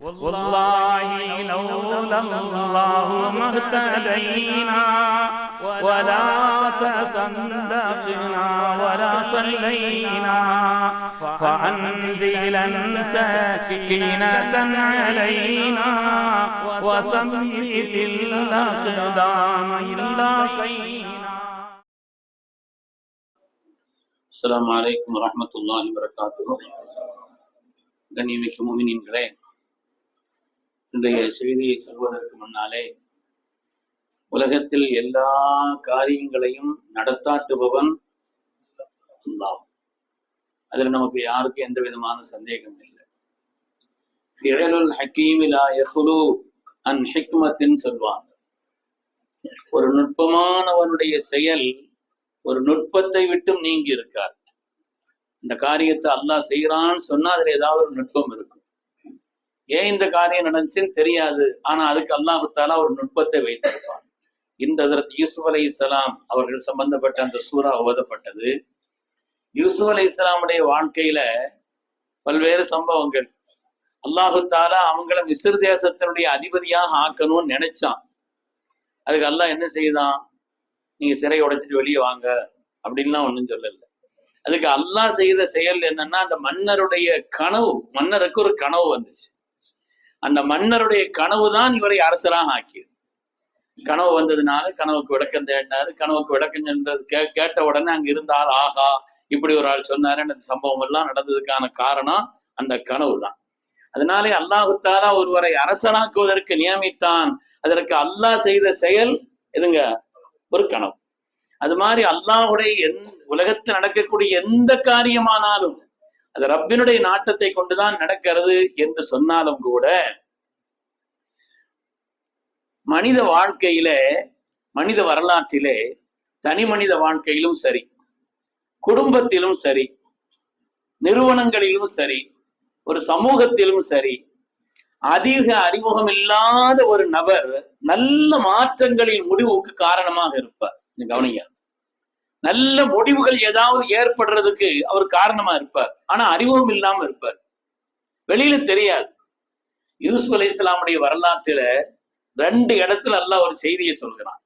والله لولا الله ما اهتدينا ولا تصدقنا ولا صلينا فأنزلا سكينة علينا وثبت الأقدام إلا قينا அஸ்ஸலாமு அலைக்கும் வரஹ்மத்துல்லாஹி வரகாத்துஹு கண்ணியமிக்க முமினின்களே இன்றைய செய்தியை சொல்வதற்கு முன்னாலே உலகத்தில் எல்லா காரியங்களையும் நடத்தாட்டுபவன் அல்லாஹ். அதில் நமக்கு யாருக்கும் எந்த விதமான சந்தேகம் இல்லை. ஃபிஅலுல் ஹக்கீமி லா அன் ஹிக்மத்தின் சொல்வாங்க. ஒரு நுட்பமானவனுடைய செயல் ஒரு நுட்பத்தை விட்டும் நீங்கி இருக்கார் இந்த காரியத்தை அல்லாஹ் செய்கிறான்னு சொன்னா அதுல ஏதாவது ஒரு நுட்பம் இருக்கும். ஏன் இந்த காரியம் நடந்துச்சுன்னு தெரியாது. ஆனா அதுக்கு அல்லாஹு ஒரு நுட்பத்தை வைத்திருப்பான். இந்த ஹதரத் யூசுப் அலி இஸ்லாம் அவர்கள் சம்பந்தப்பட்ட அந்த சூறா ஓதப்பட்டது. யூசுப் அலி இஸ்லாமுடைய வாழ்க்கையில பல்வேறு சம்பவங்கள். அல்லாஹு தாலா அவங்கள மிஸ்ர் தேசத்தினுடைய அதிபதியாக ஆக்கணும்னு நினைச்சான். அதுக்கு அல்லாஹ் என்ன செய்தான்? நீங்க சிறை உடைச்சிட்டு வெளியே வாங்க. அப்படின்லாம் ஒண்ணும் சொல்லல. அதுக்கு அல்லாஹ் செய்த செயல் என்னன்னா அந்த மன்னருடைய கனவு மன்னருக்கு ஒரு கனவு வந்துச்சு. அந்த மன்னருடைய கனவு தான் இவரை அரசராக ஆக்கியது. கனவு வந்ததுனால கனவுக்கு விளக்கம் தேடினாரு. கனவுக்கு விளக்கம் சென்றது கே கேட்ட உடனே அங்க இருந்தால் ஆஹா இப்படி ஒரு ஆள் சொன்னாரு. அந்த சம்பவம் எல்லாம் நடந்ததுக்கான காரணம் அந்த கனவு தான் அதனாலே அல்லாஹுத்தாலா ஒருவரை அரசனாக்குவதற்கு நியமித்தான். அதற்கு அல்லாஹ் செய்த செயல் எதுங்க ஒரு கனவு. அது மாதிரி அல்லாஹுடைய எந் உலகத்தில் நடக்கக்கூடிய எந்த காரியமானாலும் அது ரப்பினுடைய நாட்டத்தை கொண்டுதான் நடக்கிறது என்று சொன்னாலும் கூட மனித வாழ்க்கையில மனித வரலாற்றிலே தனி மனித வாழ்க்கையிலும் சரி குடும்பத்திலும் சரி நிறுவனங்களிலும் சரி ஒரு சமூகத்திலும் சரி அதிக அறிமுகம் இல்லாத ஒரு நபர் நல்ல மாற்றங்களின் முடிவுக்கு காரணமாக இருப்பார். கவனிங்க. நல்ல முடிவுகள் ஏதாவது ஏற்படுறதுக்கு அவர் காரணமா இருப்பார். ஆனா அறிவும் இல்லாம இருப்பார். வெளியில தெரியாது. யூசுப் அலி இஸ்லாமுடைய வரலாற்றுல ரெண்டு இடத்துல அல்லாஹ் ஒரு செய்தியை சொல்கிறான்.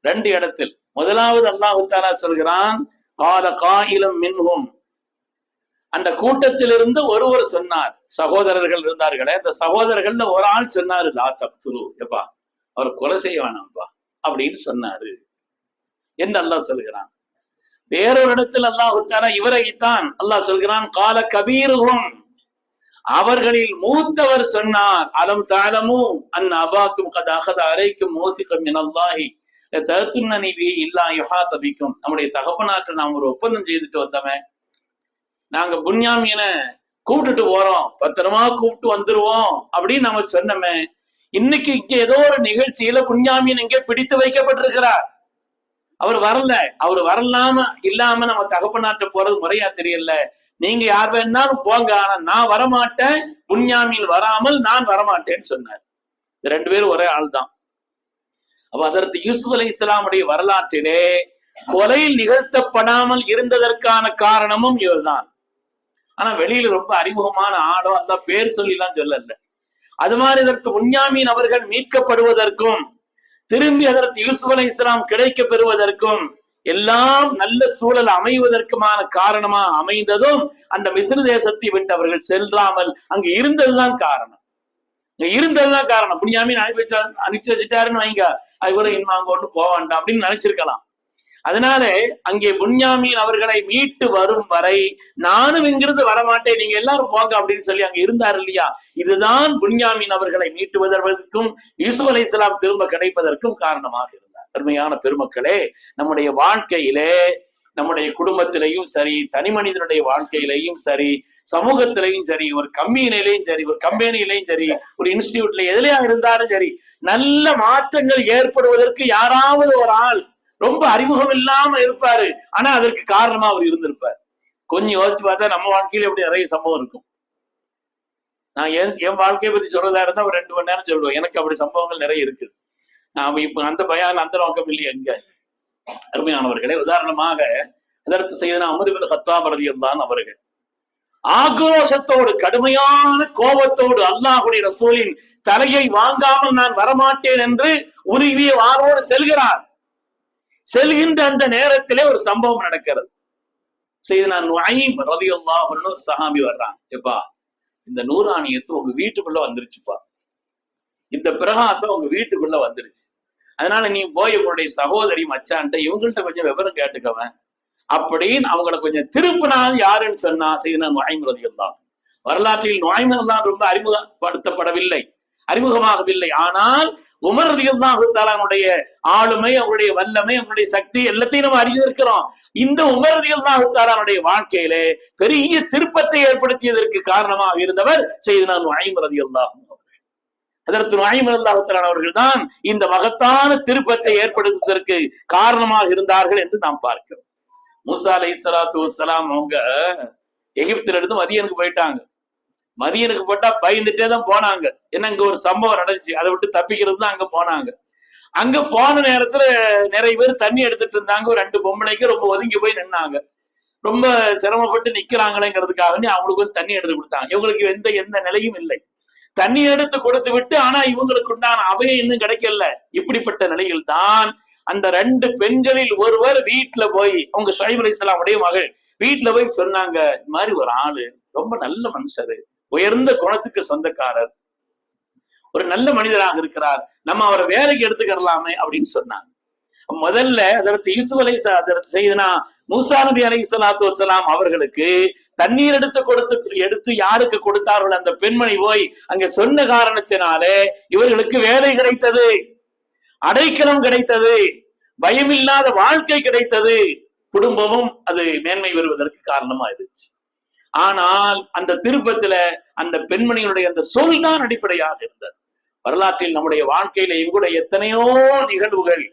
ரெண்டு இடத்தில். முதலாவது அல்லாஹு தாலா சொல்கிறான் கால காயிலும் மின்ஹும். அந்த கூட்டத்திலிருந்து ஒருவர் சொன்னார். சகோதரர்கள் இருந்தார்களே அந்த சகோதரர்கள்ல ஒரு ஆள் சொன்னாரு லா தப்துரு எப்பா அவர் கொலை செய்ய வேணாம்ப்பா அப்படின்னு சொன்னாரு. என்று அல்லாஹ் சொல்கிறான். வேறொரு இடத்தில் அல்லாஹு இவரைத்தான் அல்லாஹ் சொல்கிறான் கால கபீருகும். அவர்களில் மூத்தவர் சொன்னார் அலம் தாளமு அன் அபாக்கும் கத அகத அரைக்கும் மோசிக்கும் எனல்லாஹி தருத்துன்னி இல்லா யுஹா தபிக்கும் நம்முடைய தகப்பனாற்று நாம் ஒரு ஒப்பந்தம் செய்துட்டு வந்தவன். நாங்க புன்யாமியன கூப்பிட்டுட்டு போறோம் பத்திரமா கூப்பிட்டு வந்துருவோம் அப்படின்னு நம்ம சொன்னோமே இன்னைக்கு இங்க ஏதோ ஒரு நிகழ்ச்சியில புன்யாமியன் இங்கே பிடித்து வைக்கப்பட்டிருக்கிறார். அவர் வரல. அவர் வரலாம இல்லாம நம்ம தகப்பனாட்ட போறது முறையா தெரியல. நீங்க யார் வேணாலும் போங்க. ஆனா நான் வரமாட்டேன். புன்யாமியில் வராமல் நான் வரமாட்டேன்னு சொன்னார். இந்த ரெண்டு பேரும் ஒரே ஆள் தான் அப்ப அதற்கு யூசுப் அலி இஸ்லாமுடைய வரலாற்றிலே கொலை நிகழ்த்தப்படாமல் இருந்ததற்கான காரணமும் இவர்தான். ஆனா வெளியில ரொம்ப அறிமுகமான ஆடோ அந்த பேர் சொல்லி எல்லாம் சொல்லல. அது மாதிரி இதற்கு முன்யாமீன் அவர்கள் மீட்கப்படுவதற்கும் திரும்பி அதற்கு யூசுப் அலி இஸ்லாம் கிடைக்க பெறுவதற்கும் எல்லாம் நல்ல சூழல் அமைவதற்குமான காரணமா அமைந்ததும் அந்த மிஸ்ர தேசத்தை விட்டு அவர்கள் செல்லாமல் அங்கு இருந்ததுதான் காரணம். இருந்ததுதான் காரணம். புனியாமின் அனுப்பி அனுப்பிச்சு வச்சுட்டாருன்னு வைங்க. அது கூட இன்னும் அங்க ஒண்ணு போக வேண்டாம் அப்படின்னு நினைச்சிருக்கலாம். அதனால அங்கே புன்யாமீன் அவர்களை மீட்டு வரும் வரை நானும் இங்கிருந்து வரமாட்டேன் நீங்க எல்லாரும் போங்க அப்படின்னு சொல்லி அங்க இருந்தார் இல்லையா? இதுதான் புன்யாமீன் அவர்களை மீட்டுவதற்கும் யூசுப் அலை இஸ்லாம் திரும்ப கிடைப்பதற்கும் காரணமாக இருந்தார். அருமையான பெருமக்களே நம்முடைய வாழ்க்கையிலே நம்முடைய குடும்பத்திலையும் சரி தனி மனிதனுடைய வாழ்க்கையிலையும் சரி சமூகத்திலையும் சரி ஒரு கம்பெனிலையும் சரி ஒரு கம்பெனிலையும் சரி ஒரு இன்ஸ்டிடியூட்ல எதுலயா இருந்தாலும் சரி நல்ல மாற்றங்கள் ஏற்படுவதற்கு யாராவது ஒரு ஆள் ரொம்ப அறிமுகம் இல்லாம இருப்பாரு. ஆனா அதற்கு காரணமா அவர் இருந்திருப்பார். கொஞ்சம் யோசிச்சு பார்த்தா நம்ம வாழ்க்கையில எப்படி நிறைய சம்பவம் இருக்கும். நான் என் என் வாழ்க்கையை பத்தி சொல்றதா இருந்தா ஒரு ரெண்டு மணி நேரம் சொல்லுவேன். எனக்கு அப்படி சம்பவங்கள் நிறைய இருக்குது நாம இப்ப அந்த பயான் அந்த நோக்கம் இல்லையே எங்க அருமையானவர்களே உதாரணமாக அதற்கு செய்தனா அமருவில் ஹத்தாப் ரதியல்லான் அவர்கள். ஆக்ரோஷத்தோடு கடுமையான கோபத்தோடு அல்லாஹுடைய ரசூலின் தலையை வாங்காமல் நான் வரமாட்டேன் என்று உருவிய வாரோடு செல்கிறார். செல்கின்ற அந்த நேரத்திலே ஒரு சம்பவம் நடக்கிறது. செய்து நான் ரதியுல்லாஹ்னு ஒரு சஹாபி வர்றான். எப்பா இந்த நூறாணியத்து உங்க வீட்டுக்குள்ள வந்துருச்சுப்பா. இந்த பிரகாசம் உங்க வீட்டுக்குள்ள வந்துருச்சு. அதனால நீ போய் உங்களுடைய சகோதரி மச்சான்ட்ட இவங்கள்ட்ட கொஞ்சம் விவரம் கேட்டுக்கவன் அப்படின்னு அவங்களை கொஞ்சம் திருப்பினால் யாருன்னு சொன்னா செய்தனா நுழைம் தான் வரலாற்றில் நுழைமன் தான் ரொம்ப அறிமுகப்படுத்தப்படவில்லை. அறிமுகமாகவில்லை. ஆனால் உமர் ரதியுல்லாஹுத்தாலானுடைய ஆளுமை அவருடைய வல்லமை அவருடைய சக்தி எல்லாத்தையும் நம்ம அறிந்திருக்கிறோம். இந்த உமர் ரதியுல்லாஹுத்தாலானுடைய வாழ்க்கையிலே பெரிய திருப்பத்தை ஏற்படுத்தியதற்கு காரணமாக இருந்தவர் செய்தனா நுழைம் ரதியுல்லாஹும் அதற்கு நுழைம் அவர்கள் தான் இந்த மகத்தான திருப்பத்தை ஏற்படுத்துவதற்கு காரணமாக இருந்தார்கள் என்று நாம் பார்க்கிறோம். மூசா அலை சலாத்து வலாம் அவங்க எகிப்திலிருந்து மதியனுக்கு போயிட்டாங்க. மதியனுக்கு போட்டா பயந்துட்டே தான் போனாங்க. ஏன்னா இங்க ஒரு சம்பவம் நடந்துச்சு. அதை விட்டு தப்பிக்கிறது தான் அங்க போனாங்க. அங்க போன நேரத்துல நிறைய பேர் தண்ணி எடுத்துட்டு இருந்தாங்க. ஒரு ரெண்டு பொம்பளைக்கு ரொம்ப ஒதுங்கி போய் நின்னாங்க. ரொம்ப சிரமப்பட்டு நிக்கிறாங்களேங்கிறதுக்காக அவங்களுக்கு வந்து தண்ணி எடுத்து கொடுத்தாங்க. இவங்களுக்கு எந்த எந்த நிலையும் இல்லை. தண்ணி எடுத்து கொடுத்து விட்டு ஆனா இவங்களுக்கு உண்டான அவையம் இன்னும் கிடைக்கல. இப்படிப்பட்ட நிலையில் தான் அந்த ரெண்டு பெண்களில் ஒருவர் வீட்டுல போய் அவங்க ஷைப் அலி இஸ்லாமுடைய மகள் வீட்டுல போய் சொன்னாங்க இந்த மாதிரி ஒரு ஆளு ரொம்ப நல்ல மனுஷரு. உயர்ந்த குணத்துக்கு சொந்தக்காரர். ஒரு நல்ல மனிதராக இருக்கிறார். நம்ம அவரை வேலைக்கு எடுத்துக்கிறலாமே அப்படின்னு சொன்னாங்க. முதல்ல அதற்கு யூசுப் அலை அதற்கு செய்தனா மூசா நபி அலை சலாத்து வசலாம் அவர்களுக்கு தண்ணீர் எடுத்து கொடுத்து எடுத்து யாருக்கு கொடுத்தார்கள்? அந்த பெண்மணி போய் அங்க சொன்ன காரணத்தினாலே இவர்களுக்கு வேலை கிடைத்தது. அடைக்கலம் கிடைத்தது. பயமில்லாத வாழ்க்கை கிடைத்தது. குடும்பமும் அது மேன்மை வருவதற்கு காரணமா இருந்துச்சு ஆனால் அந்த திருப்பத்துல அந்த பெண்மணியினுடைய அந்த சொல் தான் அடிப்படையாக இருந்தது. வரலாற்றில் நம்முடைய வாழ்க்கையில எங்கூட எத்தனையோ நிகழ்வுகள்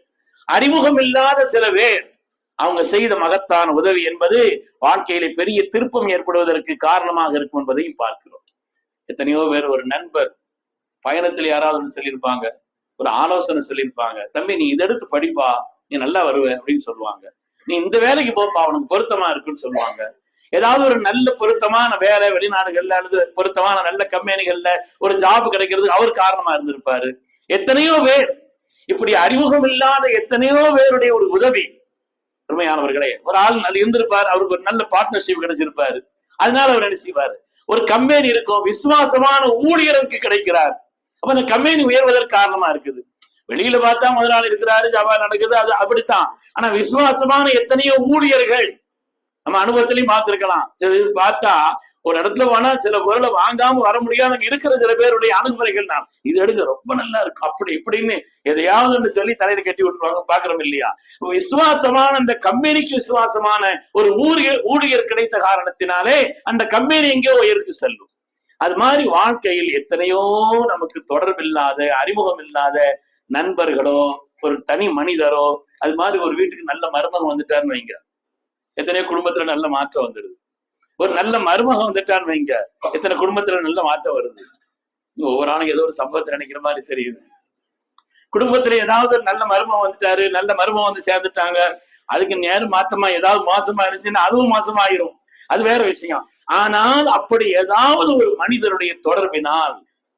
அறிமுகம் இல்லாத சில பேர் அவங்க செய்த மகத்தான உதவி என்பது வாழ்க்கையில பெரிய திருப்பம் ஏற்படுவதற்கு காரணமாக இருக்கும் என்பதையும் பார்க்கிறோம். எத்தனையோ பேர் ஒரு நண்பர் பயணத்தில் யாராவது ஒன்று சொல்லியிருப்பாங்க ஒரு ஆலோசனை சொல்லியிருப்பாங்க தம்பி நீ இதை எடுத்து படிப்பா நீ நல்லா வருவ அப்படின்னு சொல்லுவாங்க. நீ இந்த வேலைக்கு போப்பா அவனுக்கு பொருத்தமா இருக்குன்னு சொல்லுவாங்க. ஏதாவது ஒரு நல்ல பொருத்தமான வேலை வெளிநாடுகள்ல அல்லது பொருத்தமான நல்ல கம்பெனிகள்ல ஒரு ஜாப் கிடைக்கிறது அவர் காரணமா இருந்திருப்பாரு. எத்தனையோ பேர் இப்படி அறிமுகம் இல்லாத எத்தனையோ பேருடைய ஒரு உதவி. உண்மையானவர்களே ஒரு ஆள் நல்ல இருந்திருப்பார் அவருக்கு ஒரு நல்ல பார்ட்னர்ஷிப் கிடைச்சிருப்பாரு. அதனால அவர் என்ன செய்வாரு? ஒரு கம்பெனி இருக்கும் விசுவாசமான ஊழியருக்கு கிடைக்கிறார். அப்ப அந்த கம்பெனி உயர்வதற்கு காரணமா இருக்குது. வெளியில பார்த்தா முதலாளி இருக்கிறாரு ஜாபா நடக்குது அது அப்படித்தான். ஆனா விசுவாசமான எத்தனையோ ஊழியர்கள் நம்ம அனுபவத்திலையும் பார்த்துருக்கலாம். பார்த்தா ஒரு இடத்துல போனா சில பொருளை வாங்காம வர முடியாத இருக்கிற சில பேருடைய அணுகுமுறைகள் நான் இது எடுக்க ரொம்ப நல்லா இருக்கும். அப்படி இப்படின்னு எதையாவது சொல்லி தலையில கட்டி விட்டுருவாங்க. பாக்குறோம் இல்லையா? விசுவாசமான அந்த கம்பெனிக்கு விசுவாசமான ஒரு ஊழியர் ஊழியர் கிடைத்த காரணத்தினாலே அந்த கம்பெனி எங்கேயோ உயருக்கு செல்லும். அது மாதிரி வாழ்க்கையில் எத்தனையோ நமக்கு தொடர்பில்லாத அறிமுகம் இல்லாத நண்பர்களோ ஒரு தனி மனிதரோ அது மாதிரி ஒரு வீட்டுக்கு நல்ல மருமகம் வந்துட்டாருன்னு வைங்க. எத்தனையோ குடும்பத்துல நல்ல மாற்றம் வந்துடுது. ஒரு நல்ல மருமகம் வந்துட்டான்னு வைங்க. எத்தனை குடும்பத்துல நல்ல மாற்றம் வருது? ஒவ்வொரு ஆளும் ஏதோ ஒரு சம்பவத்தை நினைக்கிற மாதிரி தெரியுது. குடும்பத்துல ஏதாவது ஒரு நல்ல மருமம் வந்துட்டாரு நல்ல மருமம் வந்து சேர்ந்துட்டாங்க. அதுக்கு நேரம் மாத்தமா ஏதாவது மோசமா இருந்துச்சுன்னா அதுவும் மோசமாயிரும். அது வேற விஷயம். ஆனால் அப்படி ஏதாவது ஒரு மனிதனுடைய தொடர்பினால்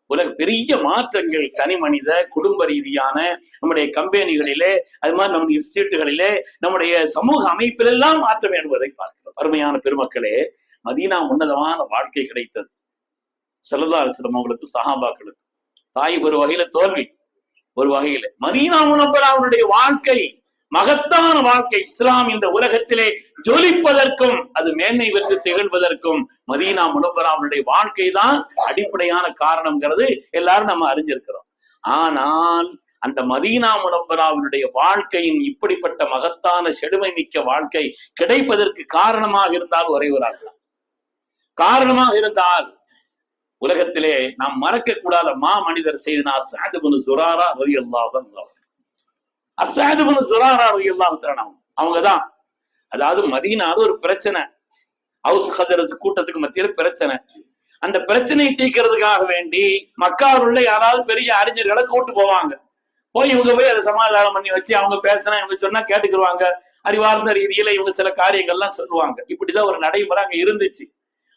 உலக பெரிய மாற்றங்கள் தனி மனித குடும்ப ரீதியான நம்முடைய கம்பெனிகளிலே அது மாதிரி நம்முடைய இன்ஸ்டியூட்டுகளிலே நம்முடைய சமூக அமைப்பிலெல்லாம் மாற்றம் என்பதை பார்க்கிறோம். அருமையான பெருமக்களே மதீனா உன்னதமான வாழ்க்கை கிடைத்தது. செல்லதார் அலிஸ்லம் அவங்களுக்கு சஹாபாக்களுக்கு. தாய் ஒரு வகையில தோல்வி. ஒரு வகையில மதீனா முனப்பர் அவருடைய வாழ்க்கை மகத்தான வாழ்க்கை இஸ்லாம் இந்த உலகத்திலே ஜொலிப்பதற்கும் அது மேன்மை பெற்று திகழ்வதற்கும் மதீனா முனப்பராவுடைய வாழ்க்கை தான் அடிப்படையான காரணம்ங்கிறது எல்லாரும் நம்ம அறிஞ்சிருக்கிறோம். ஆனால் அந்த மதீனா முனப்பராவினுடைய வாழ்க்கையின் இப்படிப்பட்ட மகத்தான செழுமை மிக்க வாழ்க்கை கிடைப்பதற்கு காரணமாக இருந்தால் ஒரே ஒரு ஆள் காரணமாக இருந்தால் உலகத்திலே நாம் மறக்க கூடாத மா மனிதர் செய்தனா சாதுபுனு சுராரா ரவி அல்லாஹ் அசாதுபுனு சுராரா ரவி அல்லாஹ் அவங்கதான். அதாவது மதீனால ஒரு பிரச்சனை. ஹவுஸ் ஹசரஸ் கூட்டத்துக்கு மத்தியில பிரச்சனை. அந்த பிரச்சனையை தீர்க்கிறதுக்காக வேண்டி மக்காவுள்ள யாராவது பெரிய அறிஞர்களை கூட்டு போவாங்க. போய் இவங்க போய் அதை சமாதானம் பண்ணி வச்சு அவங்க பேசினா இவங்க சொன்னா கேட்டுக்கிருவாங்க. அறிவார்ந்த ரீதியில இவங்க சில காரியங்கள்லாம் சொல்லுவாங்க. இப்படிதான் ஒரு நடைமுறை அங்க இருந்துச்சு.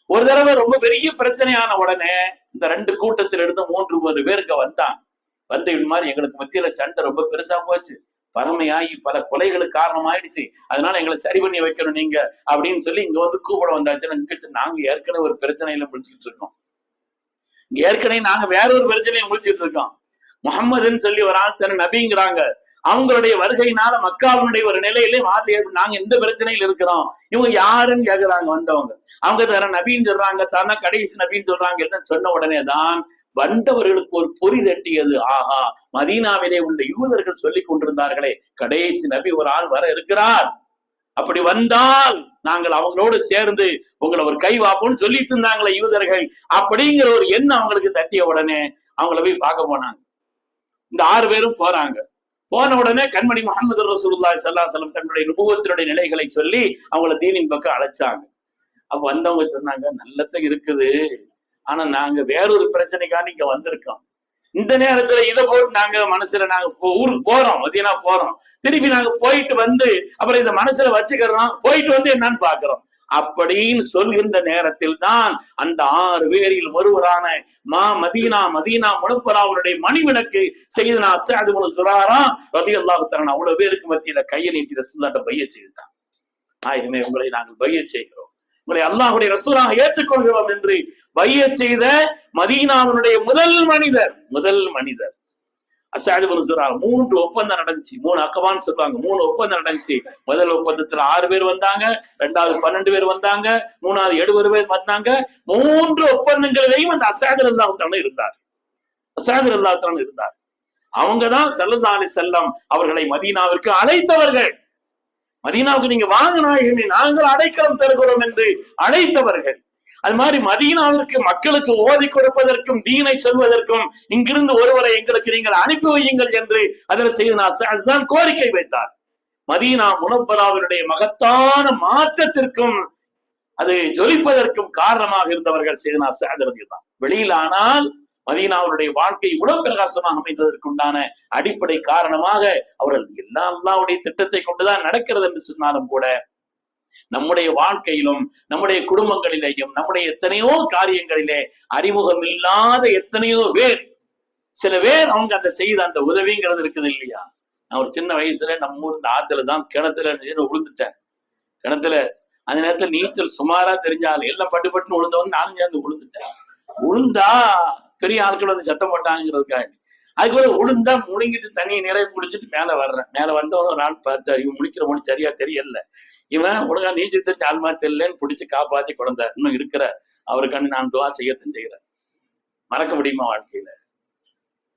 ஒரு தடவை ரொம்ப பெரிய பிரச்சனையான உடனே இந்த ரெண்டு கூட்டத்தில் இருந்து மூன்று ஒரு பேருக்கு வந்தான். வந்து இது மாதிரி எங்களுக்கு மத்தியில சண்டை ரொம்ப பெருசா போச்சு. பரமையாகி பல கொலைகளுக்கு காரணமாயிடுச்சு. அதனால எங்களை சரி பண்ணி வைக்கணும் நீங்க அப்படின்னு சொல்லி இங்க வந்து கூப்பிட வந்தாச்சுன்னா நாங்க ஏற்கனவே ஒரு பிரச்சனையில முடிச்சுட்டு இருக்கோம். ஏற்கனவே நாங்க வேற ஒரு பிரச்சனையை முடிச்சுட்டு இருக்கோம். முகம்மதுன்னு சொல்லி ஒரு ஆள் தன நபிங்கிறாங்க. அவங்களுடைய வருகையினால மக்காவினுடைய ஒரு நிலையிலே மாற்றி நாங்க எந்த பிரச்சனையில் இருக்கிறோம்? இவங்க யாருன்னு கேக்குறாங்க வந்தவங்க. அவங்க தர நபின்னு சொல்றாங்க தானே கடைசி நபின்னு சொல்றாங்க. என்ன சொன்ன உடனே தான் வந்தவர்களுக்கு ஒரு பொறி தட்டியது. ஆஹா மதீனாவிலே உள்ள யூதர்கள் சொல்லிக் கொண்டிருந்தார்களே கடைசி நபி ஒரு ஆள் வர இருக்கிறார். அப்படி வந்தால் நாங்கள் அவங்களோடு சேர்ந்து உங்களை ஒரு கை வாப்போம்னு சொல்லிட்டு இருந்தாங்களே யூதர்கள். அப்படிங்கிற ஒரு எண்ணம் அவங்களுக்கு தட்டிய உடனே அவங்கள போய் பார்க்க போனாங்க. இந்த ஆறு பேரும் போறாங்க. போன உடனே கண்மணி முகமது ரசூலுல்லாஹி ஸல்லல்லாஹு அலைஹி தன்னுடைய நுபுவத்தினுடைய நிலைகளை சொல்லி அவங்கள தீனின் பக்கம் அழைச்சாங்க. அப்ப வந்தவங்க சொன்னாங்க நல்லதான் இருக்குது. ஆனா நாங்க வேறொரு பிரச்சனைக்காக இங்க வந்திருக்கோம். இந்த நேரத்துல இதை போட்டு நாங்க மனசுல நாங்க ஊருக்கு போறோம் மதியனா போறோம். திருப்பி நாங்க போயிட்டு வந்து அப்புறம் இந்த மனசுல வச்சுக்கிறோம் போயிட்டு வந்து என்னன்னு பாக்குறோம் அப்படின்னு சொல்கின்ற நேரத்தில் தான் அந்த ஆறு பேரில் ஒருவரான மா மதீனா மதீனா முனப்பராவுடைய மணிவிளக்கு செய்தனா அசாது முனு சுராரா ரதி அல்லாஹு தரன் அவ்வளவு பேருக்கு மத்தியில கையை நீட்டி ரசூல்லாட்ட பைய செய்தான் நாயகமே உங்களை நாங்கள் பைய செய்கிறோம். உங்களை அல்லாஹுடைய ரசூலாக ஏற்றுக்கொள்கிறோம் என்று பைய செய்த மதீனாவினுடைய முதல் மனிதர் முதல் மனிதர். அசாது மூன்று ஒப்பந்தம் நடந்துச்சு. மூணு அக்கவான்னு சொல்லுவாங்க. மூணு ஒப்பந்தம் நடந்துச்சு. முதல் ஒப்பந்தத்துல ஆறு பேர் வந்தாங்க ரெண்டாவது பன்னெண்டு பேர் வந்தாங்க மூணாவது எழுபது பேர் வந்தாங்க. மூன்று ஒப்பந்தங்களிலையும் அந்த அசாது அல்லாஹான இருந்தார். அசாதர் அல்லாஹான இருந்தார். அவங்கதான் சல்லல்லா செல்லம் அவர்களை மதீனாவிற்கு அழைத்தவர்கள். மதீனாவுக்கு நீங்க வாங்க நாயகமே நாங்கள் அடைக்கலம் தருகிறோம் என்று அழைத்தவர்கள். அது மாதிரி மதீனாவிற்கு மக்களுக்கு ஓதி கொடுப்பதற்கும் தீனை சொல்வதற்கும் இங்கிருந்து ஒருவரை எங்களுக்கு நீங்கள் அனுப்பி வையுங்கள் என்று அதில் செய்த அதுதான் கோரிக்கை வைத்தார். மதீனா முனப்பராவினுடைய மகத்தான மாற்றத்திற்கும் அது ஜொலிப்பதற்கும் காரணமாக இருந்தவர்கள் செய்தனா சாதரதி தான் வெளியில் ஆனால் மதீனாவுடைய வாழ்க்கை உடல் பிரகாசமாக அமைந்ததற்குண்டான அடிப்படை காரணமாக அவர்கள் எல்லா அல்லாவுடைய திட்டத்தை கொண்டுதான் நடக்கிறது என்று சொன்னாலும் கூட நம்முடைய வாழ்க்கையிலும் நம்முடைய குடும்பங்களிலேயும் நம்முடைய எத்தனையோ காரியங்களிலே அறிமுகம் இல்லாத எத்தனையோ பேர் சில பேர் அவங்க அந்த செய்த அந்த உதவிங்கிறது இருக்குது இல்லையா? நான் ஒரு சின்ன வயசுல நம்ம ஊர் இந்த ஆத்துல தான் கிணத்துல விழுந்துட்டேன் கிணத்துல அந்த நேரத்துல நீச்சல் சுமாரா தெரிஞ்சாலும் எல்லாம் பட்டு பட்டுன்னு விழுந்தவன் நானும் சேர்ந்து விழுந்துட்டேன் விழுந்தா பெரிய ஆட்கள் வந்து சத்தம் போட்டாங்கிறதுக்காக அதுக்கு உளுந்தா முழுங்கிட்டு தண்ணியை நிறைய குடிச்சிட்டு மேல வர்றேன். மேல வந்தவன ஒரு நாள் பார்த்தா இவன் முடிக்கிற மொழி சரியா தெரியல. இவன் ஒழுங்கா நீச்சல் தெரிஞ்சு ஆள் தெரியலன்னு பிடிச்சி காப்பாத்தி குழந்தை இன்னும் இருக்கிற அவருக்காண்டி நான் துவா செய்யத்தான் செய்கிறேன். மறக்க முடியுமா வாழ்க்கையில?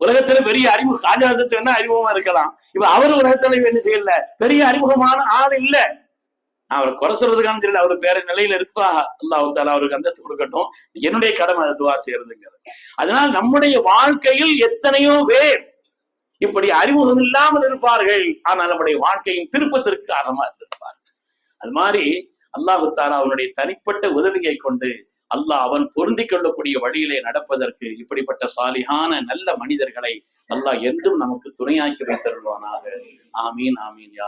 உலகத்துல பெரிய அறிமுக காஜாசத்து வேணா அறிமுகமா இருக்கலாம்? இப்ப அவர் உலகத்துல என்ன செய்யல? பெரிய அறிமுகமான ஆள் இல்ல. நான் அவரை குறை சொல்றதுக்கான தெரியல. அவர் வேற நிலையில இருப்பா. அல்லாஹு தாலா அவருக்கு அந்தஸ்து கொடுக்கட்டும். என்னுடைய கடமை அதை துவா செய்யறதுங்கிறது. அதனால் நம்முடைய வாழ்க்கையில் எத்தனையோ பேர் இப்படி அறிமுகம் இல்லாமல் இருப்பார்கள். ஆனால் நம்முடைய வாழ்க்கையின் திருப்பத்திற்கு காரணமா இருந்திருப்பார்கள் அது மாதிரி அல்லாஹு தாலா அவனுடைய தனிப்பட்ட உதவியை கொண்டு அல்லாஹ் அவன் பொருந்தி கொள்ளக்கூடிய வழியிலே நடப்பதற்கு இப்படிப்பட்ட சாலிகான நல்ல மனிதர்களை அல்லாஹ் என்றும் நமக்கு துணையாக்கி வைத்தருள்வானாக ஆமீன் ஆமீன் யா